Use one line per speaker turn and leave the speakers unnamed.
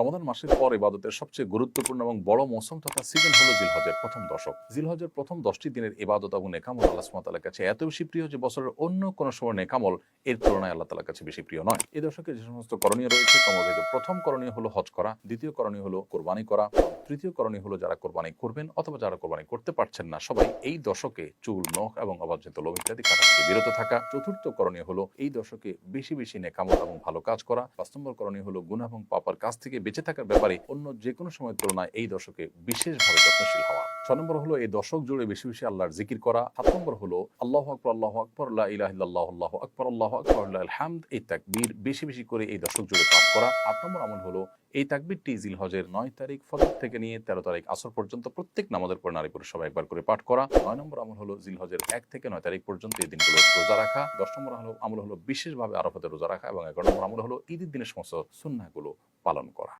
রমাদান মাসের পর ইবাদতের সবচেয়ে গুরুত্বপূর্ণ এবং বড় মৌসুম তথা সিজন হলো জিলহজের প্রথম দশক। জিলহজের প্রথম দশটি দিনের ইবাদত এবং নেকামল আল্লাহ সুমাতালার কাছে এত বেশি প্রিয় যে বছরের অন্য কোনো সময় নেকামল এর তুলনায় আল্লাহ তালার কাছে বেশি প্রিয় নয়। এই দশকে যে সমস্ত করণীয় রয়েছে তোমাদের প্রথম করণীয় হলো হজ করা, দ্বিতীয় করণীয় হলো কোরবানি করা তৃতীয় করণীয় হলো যারা কোরবানি করবেন অথবা যারা কোরবানি করতে পারছেন না, সবাই এই দশকে চুল, নখ এবং অবাঞ্ছিত লোভ ইত্যাদি কাটা থেকে বিরত থাকা। চতুর্থ করণীয় হলো এই দশকে বেশি বেশি নেকামল এবং ভালো কাজ করা। পাঁচ নম্বর করণীয় হলো গুণা এবং পাপার কাছ থেকে বেঁচে থাকার ব্যাপারে অন্য যে কোনো সময়ের তুলনায় এই দশকে বিশেষভাবে যত্নশীল হওয়া। ছয় নম্বর হলো এই দশক জুড়ে বেশি বেশি আল্লাহর জিকির করা। সাত নম্বর হলো, আল্লাহ আকবর আল্লাহ আকবর আল্লাহ ইলাহ আল্লাহ আকবর আল্লাহ আকবর, আল্লাহ এই তাকবীর বেশি বেশি করে এই দশক জুড়ে পাঠ করা। আট নম্বর আমল হলো, এই তাকবিরটি জিলহজের নয় তারিখ ফজর থেকে নিয়ে তেরো তারিখ আসর পর্যন্ত প্রত্যেক নামাজের পর নারী পুরুষ সবাই একবার করে পাঠ করা। নয় নম্বর আমল হলো, জিলহজের এক থেকে নয় তারিখ পর্যন্ত এই দিনগুলো রোজা রাখা। দশ নম্বর আমল হলো বিশেষভাবে আরফাতে রোজা রাখা এবং এগারো নম্বর আমল হলো ঈদের দিনের সমস্ত সুন্নাগুলো পালন করা।